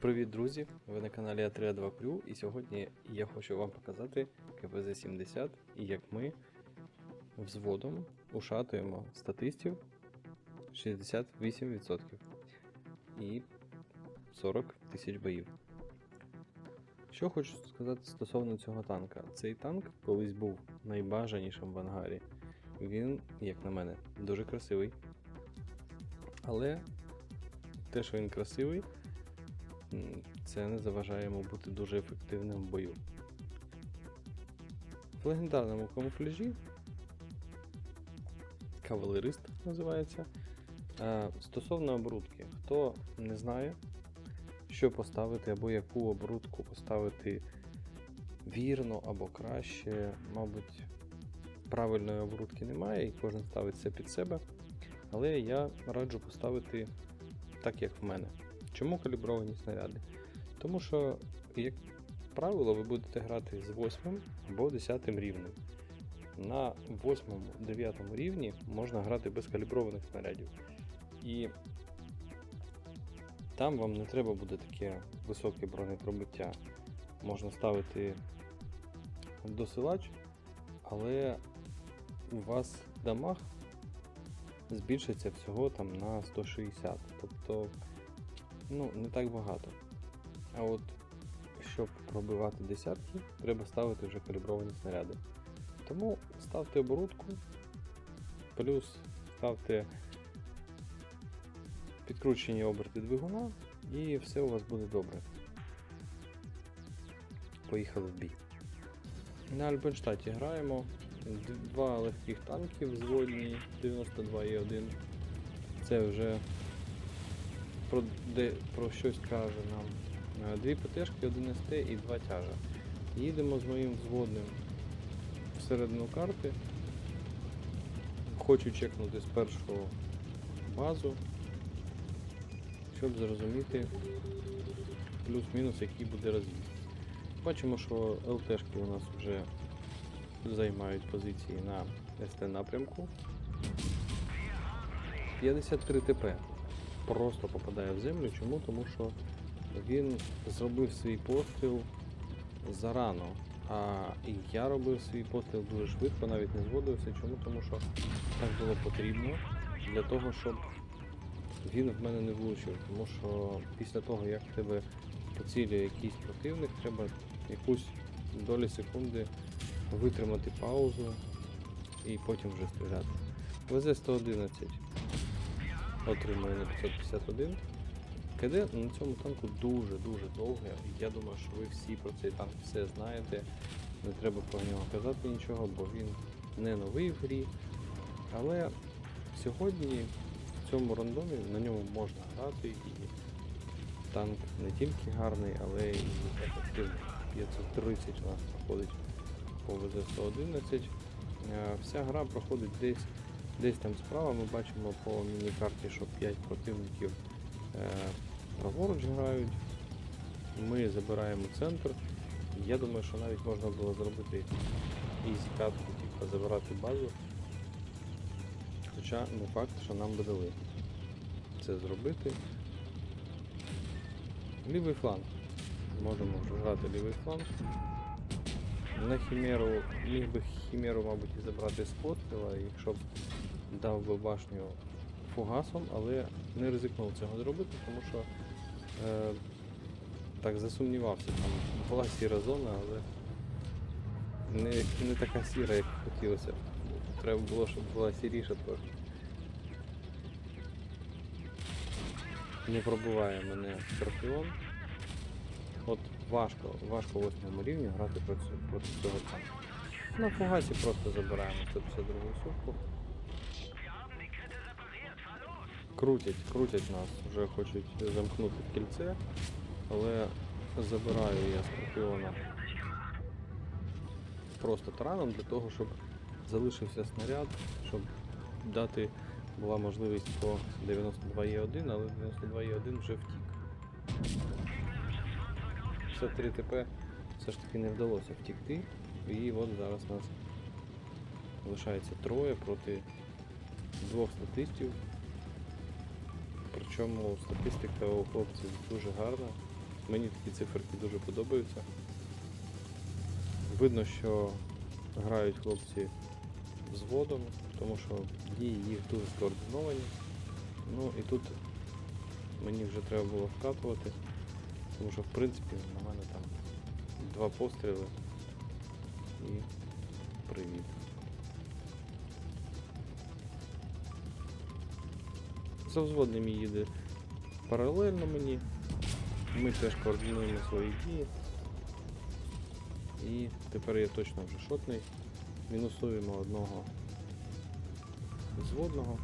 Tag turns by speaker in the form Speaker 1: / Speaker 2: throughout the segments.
Speaker 1: Привіт, друзі! Ви на каналі А3 2 Крю, і сьогодні я хочу вам показати КПЗ-70 і як ми взводом ушатуємо статистів 68% і 40 тисяч боїв. Що хочу сказати стосовно цього танка. Цей танк колись був найбажанішим в ангарі. Він, як на мене, дуже красивий. Але те, що він красивий, це не заважає йому бути дуже ефективним в бою. В легендарному камуфляжі кавалерист називається. Е, Стосовно обрудки, хто не знає, що поставити або яку обрудку поставити вірно або краще, мабуть, правильної обрудки немає, і кожен ставить це під себе. Але я раджу поставити так, як в мене. Чому калібровані снаряди? Тому що, як правило, ви будете грати з 8 або 10 рівнем. На 8-9 рівні можна грати без каліброваних снарядів. І там вам не треба буде таке високе бронепробиття. Можна ставити досилач, але у вас дамаг збільшиться всього там на 160. Тобто ну, не так багато. А от щоб пробивати десятки, треба ставити вже калібровані снаряди. Тому ставте оборудку, плюс ставте підкручені оберти двигуна і все у вас буде добре. Поїхали в бій. На Альбенштаті граємо. Два легких танки взводні 92,1. Це вже про, де, про щось каже нам. Е, Дві ПТшки, один СТ і два тяжа. Їдемо з моїм взводним всередину карти. Хочу чекнути спершу базу, щоб зрозуміти плюс-мінус, який буде роз'їзд. Бачимо, що ЛТшки у нас вже займають позиції на СТ напрямку. 53 ТП просто попадає в землю. Чому? Тому що він зробив свій постріл зарано. А я робив свій постріл дуже швидко, навіть не зводився. Чому? Тому що так було потрібно для того, щоб він в мене не влучив. Тому що після того, як тебе поцілює якийсь противник, треба якусь долі секунди витримати паузу і потім вже стріляти. ВЗ-111 отримує на 551. КД на цьому танку дуже-дуже довге. Я думаю, що ви всі про цей танк все знаєте. Не треба про нього казати нічого, бо він не новий в грі. Але сьогодні в цьому рандомі на ньому можна грати і танк не тільки гарний, але і ефективний. 530 у нас проходить по ВЗ-111. Е, Вся гра проходить десь десь там справа. Ми бачимо по міні-карті, що 5 противників е, праворуч грають. Ми забираємо центр. Я думаю, що навіть можна було зробити ізі катку, типу забирати базу. Хоча не факт, що нам би дали це зробити. Лівий фланг. Можемо грати лівий фланг. На хімеру міг би хімеру, мабуть, і забрати з постріла, якщо б дав би башню фугасом, але не ризикнув цього зробити, тому що е, так засумнівався. Там була сіра зона, але не, не така сіра, як хотілося. Треба було, щоб була сіріша трохи. Не пробуває мене скорпіон. От важко, важко в 8 рівні грати проти, проти цього танку. На фугасі просто забираємо 152 сутку. Крутять, крутять нас, вже хочуть замкнути кільце, але забираю я скорпіона просто тараном для того, щоб залишився снаряд, щоб дати була можливість по 92Е1, але 92Е1 вже втік. 53 ТП все ж таки не вдалося втікти. І от зараз нас лишається троє проти двох статистів. Причому статистика у хлопців дуже гарна. Мені такі циферки дуже подобаються. Видно, що грають хлопці взводом, тому що дії їх дуже скоординовані. Ну і тут мені вже треба було вкатувати, тому що в принципі на мене там два постріли і привіт. За взводним їде паралельно мені. Ми теж координуємо свої дії. І тепер я точно вже шотний. Мінусуємо одного взводного.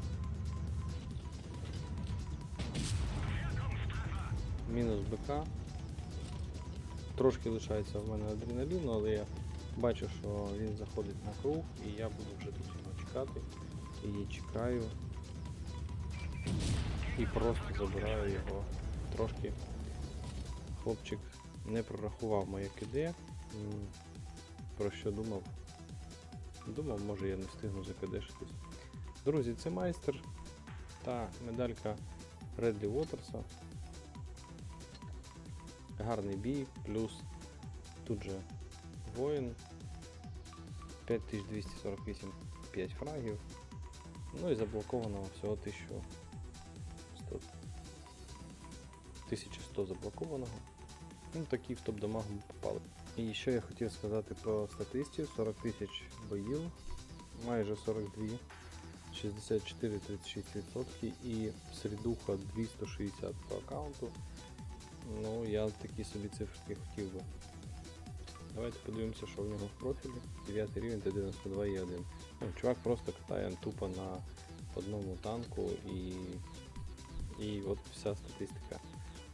Speaker 1: Мінус БК. Tрошки лишається в мене адреналіну, але я бачу, що він заходить на круг і я буду вже тут його чекати. І чекаю. І просто забираю його трошки. Хлопчик не прорахував моє КД. М, Про що думав? Думав, може я не встигну закадешитись. Друзі, це майстер та медалька Редлі Уотерса. Гарний бій, плюс тут же воїн. 5248 5 фрагів. Ну і заблоковано всього 1100. 1100 заблокованого. Ну, такі в топ-дамаг ми попали. І що я хотів сказати про статистів: 40 тисяч боїв, майже 42, 64-36% і середуха 260 по аккаунту. Ну, я такі собі цифри хотів би. Давайте подивимося, що в нього в профілі. 9 рівень та 92 є 1. Ну, чувак просто катає тупо на одному танку і, і от вся статистика.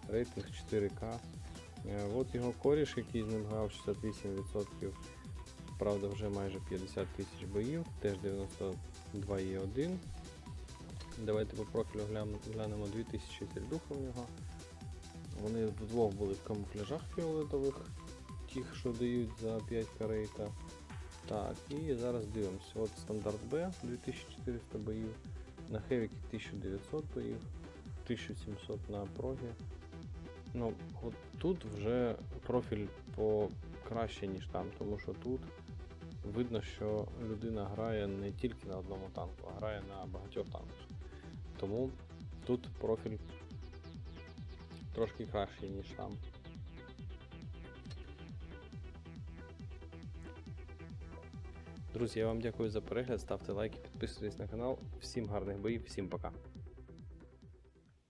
Speaker 1: Рейтинг 4К. Е, От його коріш, який з ним грав 68%. Правда, вже майже 50 тисяч боїв, теж 92 є 1. Давайте по профілю глянемо, глянемо 2000 сельдуха в нього. Вони вдвох були в камуфляжах фіолетових, тих, що дають за 5 карейта. Так, і зараз дивимося. От стандарт Б 2400 боїв, на Хевікі 1900 боїв, 1700 на прогі. Ну, от тут вже профіль покраще, ніж там, тому що тут видно, що людина грає не тільки на одному танку, а грає на багатьох танках. Тому тут профіль трошки кращий, ніж там. Друзі, я вам дякую за перегляд, ставте лайки, підписуйтесь на канал. Всім гарних боїв, всім пока.